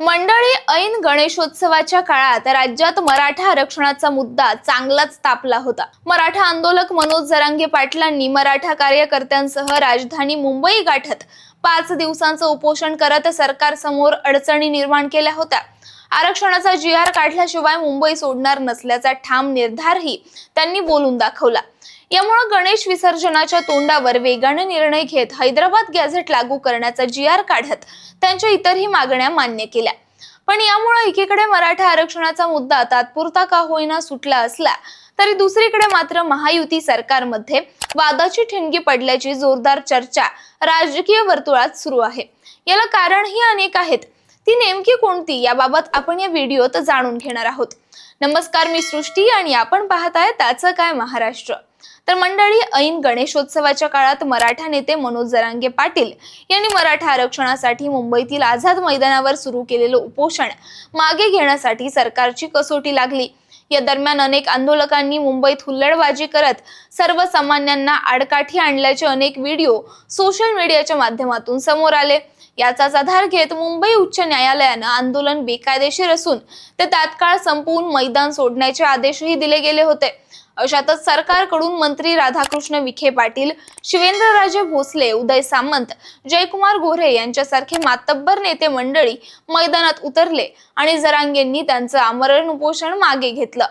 मंडळी ऐन गणेशोत्सवाच्या काळात राज्यात मराठा आरक्षणाचा मुद्दा चांगलाच तापला होता. मराठा आंदोलक मनोज जरांगे पाटलांनी मराठा कार्यकर्त्यांसह राजधानी मुंबई गाठत पाच दिवसांचं उपोषण करत सरकारसमोर अडचणी निर्माण केल्या होत्या. आरक्षणाचा जी आर काढल्याशिवाय मुंबई सोडणार नसल्याचा ठाम निर्धारही त्यांनी बोलून दाखवला. यामुळे गणेश विसर्जनाच्या तोंडावर वेगाने निर्णय घेत हैदराबाद गॅझेट लागू करण्याचा जी आर काढत त्यांच्या इतरही मागण्या मान्य केल्या. पण यामुळे एकीकडे मराठा आरक्षणाचा मुद्दा तात्पुरता का होईना सुटला असला तरी दुसरीकडे मात्र महायुती सरकारमध्ये वादाची ठिणगी पडल्याची जोरदार चर्चा राजकीय वर्तुळात सुरू आहे. याला कारणही अनेक आहेत. ती नेमकी कोणती याबाबत आपण या व्हिडिओत जाणून घेणार आहोत. नमस्कार मी सृष्टी आणि आपण पाहत आहे त्याचं काय महाराष्ट्र. तर मंडळी ऐन गणेशोत्सवाच्या काळात मराठा नेते मनोज जरांगे पाटील यांनी मराठा आरक्षणासाठी मुंबईतील आझाद मैदानावर सुरू केलेलं उपोषण मागे घेण्यासाठी सरकारची कसोटी लागली. या दरम्यान अनेक आंदोलकांनी मुंबईत हुल्लडबाजी करत सर्वसामान्यांना आडकाठी आणल्याचे अनेक व्हिडिओ सोशल मीडियाच्या माध्यमातून समोर आले. याचाच आधार घेत मुंबई उच्च न्यायालयानं आंदोलन बेकायदेशीर असून ते तात्काळ संपवून मैदान सोडण्याचे आदेशही दिले गेले होते. अशातच सरकारकडून मंत्री राधाकृष्ण विखे पाटील शिवेंद्रराजे भोसले उदय सामंत जयकुमार गोरे यांच्यासारखे मातब्बर नेते मंडळी मैदानात उतरले आणि जरांगेंनी त्यांचं आमरण उपोषण मागे घेतलं.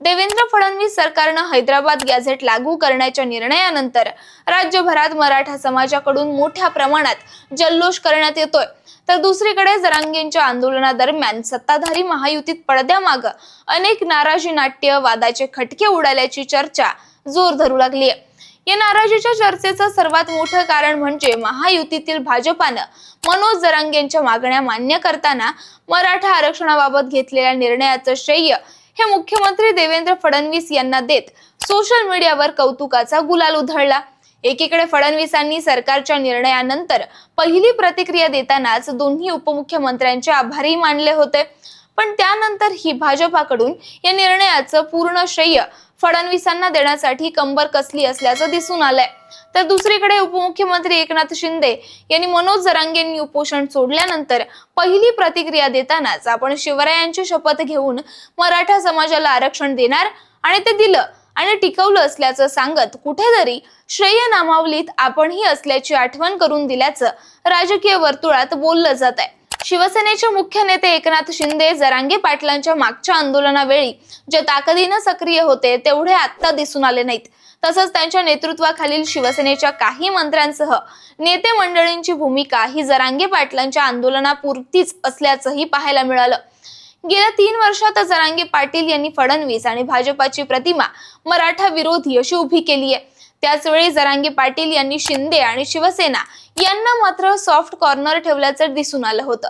देवेंद्र फडणवीस सरकारनं हैदराबाद गॅझेट लागू करण्याच्या निर्णयानंतर राज्यभरात मराठा समाजाकडून मोठ्या प्रमाणात जल्लोष करण्यात येतोय. तर दुसरीकडे जरांगेंच्या आंदोलनादरम्यान सत्ताधारी महायुतीत पडद्यामाग अनेक नाराजी नाट्य वादाचे खटके उडाल्याची चर्चा जोर धरू लागली या नाराजीच्या चर्चेचं सर्वात मोठं कारण म्हणजे महायुतीतील भाजपानं मनोज जरांगेंच्या मागण्या मान्य करताना मराठा आरक्षणाबाबत घेतलेल्या निर्णयाचं श्रेय हे मुख्यमंत्री देवेंद्र फडणवीस यांना देत सोशल मीडियावर कौतुकाचा गुलाल उधळला. एकीकडे फडणवीसांनी सरकारच्या निर्णयानंतर पहिली प्रतिक्रिया देतानाच दोन्ही उपमुख्यमंत्र्यांचे आभारी मानले होते. पण त्यानंतर ही भाजपाकडून या निर्णयाचं पूर्ण श्रेय फडणवीसांना देण्यासाठी कंबर कसली असल्याचं दिसून आलंय. तर दुसरीकडे उपमुख्यमंत्री एकनाथ शिंदे यांनी मनोज जरांगेंनी उपोषण सोडल्यानंतर पहिली प्रतिक्रिया देतानाच आपण शिवरायांची शपथ घेऊन मराठा समाजाला आरक्षण देणार आणि ते दिलं. आणि टिकवलं असल्याचं सांगत कुठेतरी श्रेय नामावलीत आपणही असल्याची आठवण करून दिल्याचं राजकीय वर्तुळात बोललं जात आहे शिवसेनेचे मुख्य नेते एकनाथ शिंदे जरांगे पाटलांच्या मागच्या आंदोलनावेळी जे ताकदीनं सक्रिय होते तेवढे आत्ता दिसून आले नाहीत. तसंच त्यांच्या नेतृत्वाखालील शिवसेनेच्या काही मंत्र्यांसह नेते मंडळींची भूमिका ही जरांगे पाटलांच्या आंदोलनापुरतीच असल्याचंही पाहायला मिळालं. गेल्या तीन वर्षात जरांगे पाटील यांनी फडणवीस आणि भाजपाची प्रतिमा मराठा विरोधी अशी उभी केली आहे. त्याचवेळी जरांगे पाटील यांनी शिंदे आणि शिवसेना यांना मात्र सॉफ्ट कॉर्नर ठेवल्याचं दिसून आलं होतं.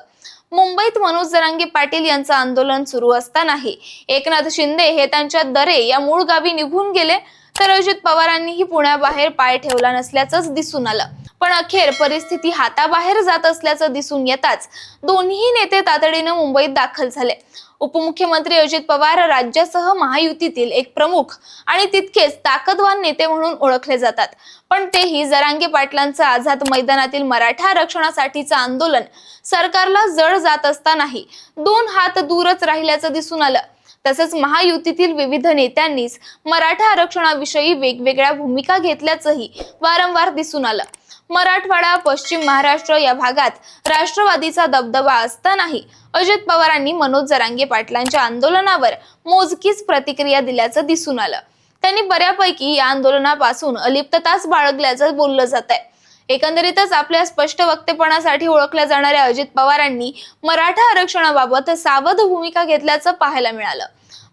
मुंबईत मनोज जरांगे पाटील यांचं आंदोलन सुरू असतानाही एकनाथ शिंदे हे त्यांच्या दरे या मूळ गावी निघून गेले तर अजित पवारांनीही पुण्याबाहेर पाय ठेवला नसल्याचंच दिसून आलं. पण अखेर परिस्थिती हाताबाहेर जात असल्याचं दिसून येताच दोन्ही नेते तातडीनं मुंबईत दाखल झाले. उपमुख्यमंत्री अजित पवार राज्यासह महायुतीतील एक प्रमुख आणि तितकेच ताकदवान नेते म्हणून ओळखले जातात. पण तेही जरांगे पाटलांचं आझाद मैदानातील मराठा आरक्षणासाठीचं आंदोलन सरकारला जड जात असतानाही दोन हात दूरच राहिल्याचं दिसून आलं. तसंच महायुतीतील विविध नेत्यांनीच मराठा आरक्षणाविषयी वेगवेगळ्या भूमिका घेतल्याचंही वारंवार दिसून आलं. मराठवाडा पश्चिम महाराष्ट्र या भागात राष्ट्रवादीचा दबदबा असतानाही अजित पवारांनी मनोज जरांगे पाटलांच्या आंदोलनावर मोजकीच प्रतिक्रिया दिल्याचं दिसून आलं. त्यांनी बऱ्यापैकी या आंदोलनापासून अलिप्तताच बाळगल्याचं बोललं जात आहे एकंदरीतच आपल्या स्पष्ट वक्तेपणासाठी ओळखल्या जाणाऱ्या अजित पवारांनी मराठा आरक्षणाबाबत सावध भूमिका घेतल्याचं पाहायला मिळालं.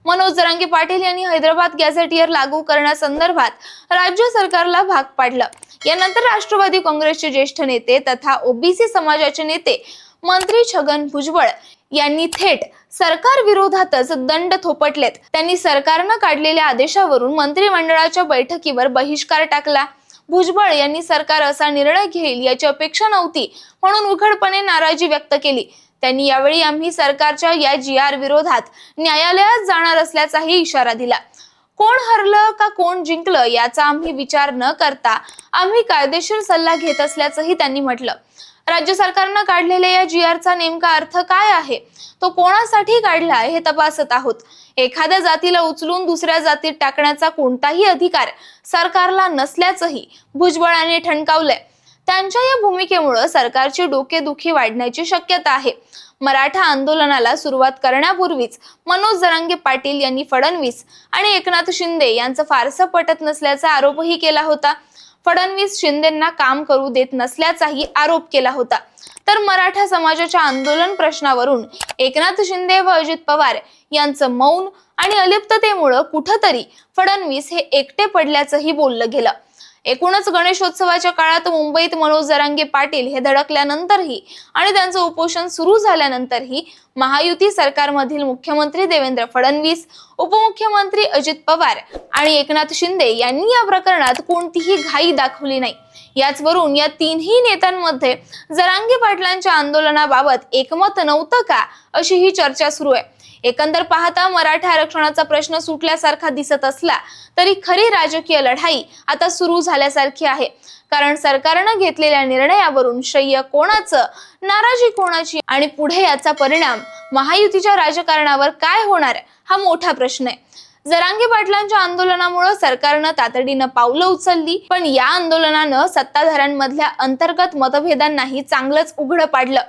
मनोज जरांगे पाटील यांनी हैदराबाद गॅझेटियर लागू करण्यासंदर्भात राज्य सरकारला भाग पाडलं. यानंतर राष्ट्रवादी काँग्रेसचे ज्येष्ठ नेते तथा ओबीसी समाजाचे नेते मंत्री छगन भुजबळ यांनी थेट सरकार विरोधातच दंड थोपटलेत. त्यांनी सरकारनं काढलेल्या आदेशावरून मंत्रिमंडळाच्या बैठकीवर बहिष्कार टाकला. भुजबळ यांनी सरकार असा निर्णय घेईल याची अपेक्षा नव्हती म्हणून उघडपणे नाराजी व्यक्त केली. त्यांनी यावेळी आम्ही सरकारच्या या जी आर विरोधात न्यायालयात जाणार असल्याचाही इशारा दिला. कोण हरलं का कोण जिंकलं याचा आम्ही विचार न करता आम्ही कायदेशीर सल्ला घेत असल्याचंही त्यांनी म्हटलं. राज्य सरकारनं काढलेल्या या जी आरचा नेमका अर्थ काय आहे? तो कोणासाठी काढला हे तपासत आहोत. एखाद्या जातीला उचलून दुसऱ्या जातीत टाकण्याचा कोणताही अधिकार सरकारला नसल्याचंही भुजबळांनी ठणकावलंय. त्यांच्या या भूमिकेमुळे सरकारची डोकेदुखी वाढण्याची शक्यता आहे. मराठा आंदोलनाला सुरुवात करण्यापूर्वीच मनोज जरांगे पाटील यांनी फडणवीस आणि एकनाथ शिंदे यांचं फारसं पटत नसल्याचा आरोपही केला होता. फडणवीस शिंदेंना काम करू देत नसल्याचाही आरोप केला होता. तर मराठा समाजाच्या आंदोलन प्रश्नावरून एकनाथ शिंदे व अजित पवार यांचं मौन आणि अलिप्ततेमुळं कुठंतरी फडणवीस हे एकटे पडल्याचंही बोललं गेलं. एकूणच गणेशोत्सवाच्या काळात मुंबईत मनोज जरांगे पाटील हे धडकल्यानंतरही आणि त्यांचं उपोषण सुरू झाल्यानंतरही महायुती सरकारमधील मुख्यमंत्री देवेंद्र फडणवीस उपमुख्यमंत्री अजित पवार आणि एकनाथ शिंदे यांनी या प्रकरणात कोणतीही घाई दाखवली नाही. याचवरून या तीनही नेत्यांमध्ये जरांगे पाटलांच्या आंदोलनाबाबत एकमत नव्हतं का अशी ही चर्चा सुरू आहे. एकंदर पाहता मराठा आरक्षणाचा प्रश्न सुटल्यासारखा दिसत असला तरी खरी राजकीय लढाई आता सुरू झाल्यासारखी आहे. कारण सरकारनं घेतलेल्या निर्णयावरून श्रेय कोणाचं नाराजी कोणाची आणि पुढे याचा परिणाम महायुतीच्या राजकारणावर काय होणार हा मोठा प्रश्न आहे. जरांगे पाटलांच्या आंदोलनामुळे सरकारनं तातडीनं पावलं उचलली पण या आंदोलनानं सत्ताधाऱ्यांमधल्या अंतर्गत मतभेदांनाही चांगलंच उघडं पाडलं.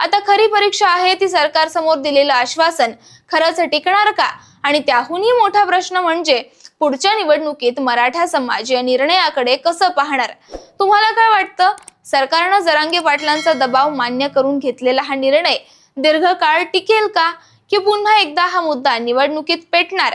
आता खरी परीक्षा आहे ती सरकार समोर दिलेलं आश्वासन खरंच टिकणार का? आणि त्याहूनही मोठा प्रश्न म्हणजे पुढच्या निवडणुकीत मराठा समाज या निर्णयाकडे कसं पाहणार? तुम्हाला काय वाटतं? सरकारनं जरांगे पाटलांचा दबाव मान्य करून घेतलेला हा निर्णय दीर्घकाळ टिकेल का? की पुन्हा एकदा हा मुद्दा निवडणुकीत पेटणार?